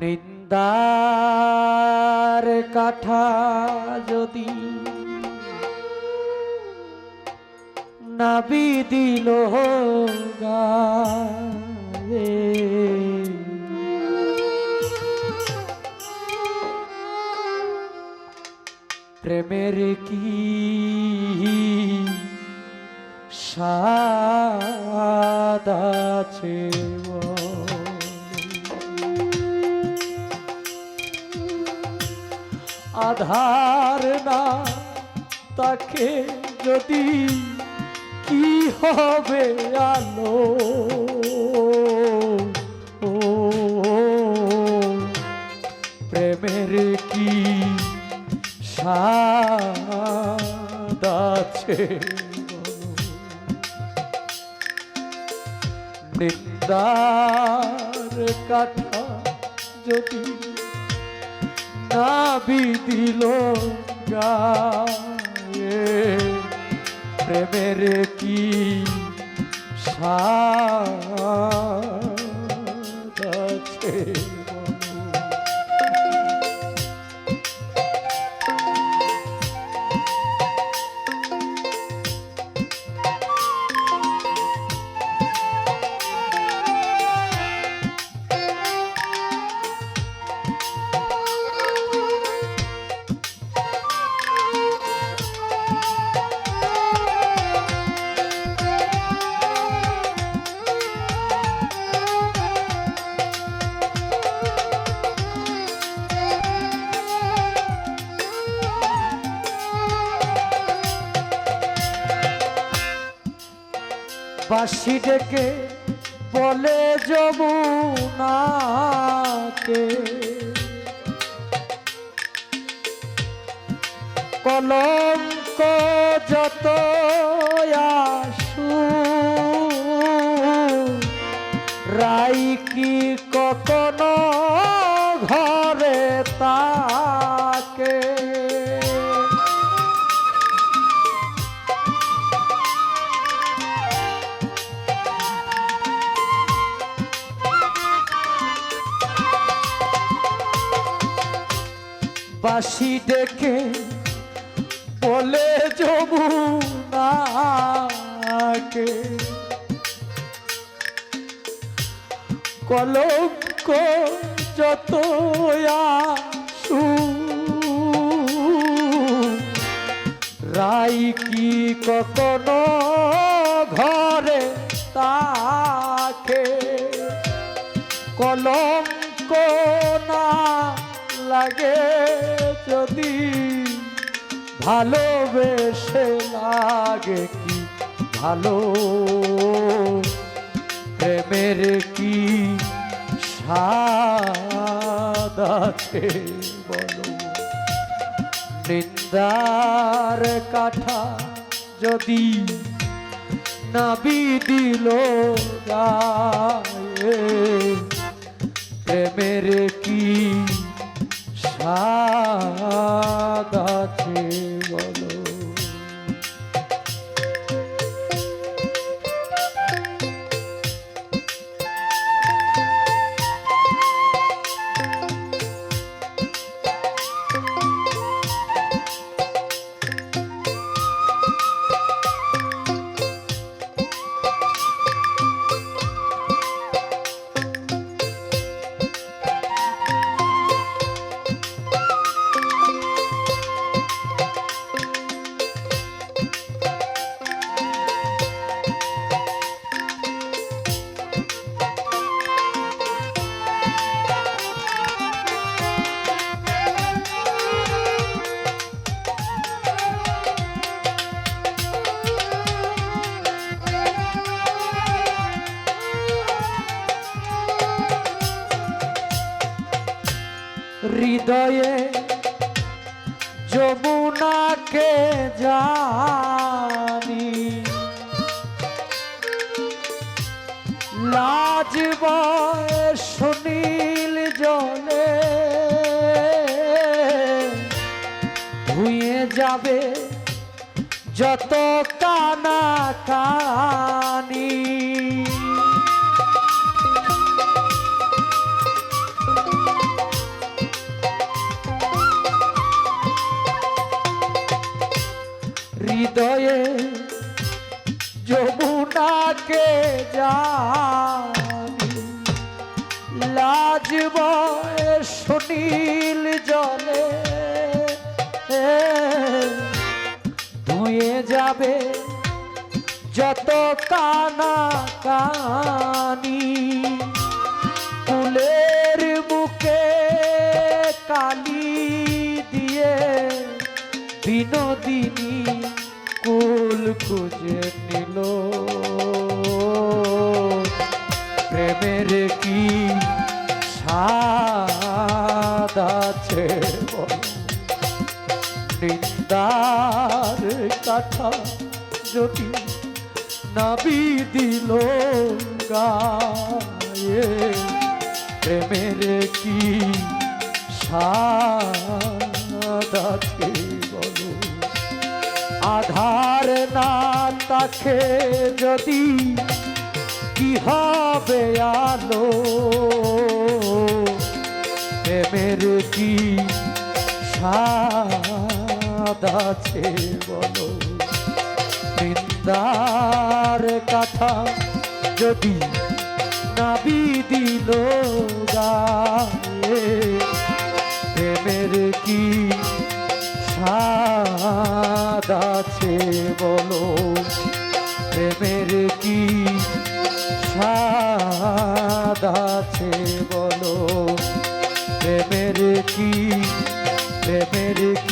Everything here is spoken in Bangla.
নিন্দার কাঠা যদি নাবি দিল প্রেমের কি স্বাদ আছে আধার না তাকে যদি কি হবে আলো? ও প্রেমের কি স্বাদ আছে? কাঠা যদি না দিল গায়ে প্রেমের কি সাথে বাসি ডেকে বলে যমুনাকে। কলঙ্ক যত আসু রাই কি কখনো ঘরে বাসি ডেকে বলে যমুনাকে। কলঙ্ক যত আসু রাই কি কখনো ঘরে তাকে? কলঙ্ক না লাগে যদি ভালোবেসে লাগে কি ভালো? প্রেমের কি স্বাদ আছে বলো? নিন্দার কাঠা যদি নাবি দিল গায়ে, প্রেমের কি হৃদয়ে যমুনাকে জানি। লাজ সুনীল জলে ধুয়ে যাবে যত কানা কানি। হৃদয়ে যমুনাকে জানি। লাজব সুনীল জলে ধুয়ে যাবে যত কানা কানি। ফুলের বুকে কালি দিয়ে বিনোদিনী খুঁজে নিল প্রেমের কি আছে? নিন্দার কথা যদি নাবি দিল গায়ে, প্রেমের কি স্বাদ আছে আধার না তাকে যদি কি হবে আলো? প্রেমের কি স্বাদ আছে বলো? বৃন্দার কথা যদি নাবি দিল গায়ে, প্রেমের কি সা কাছে বলো প্রেমের কি স্বাদ আছে বলো? প্রেমের কি প্রেমের কি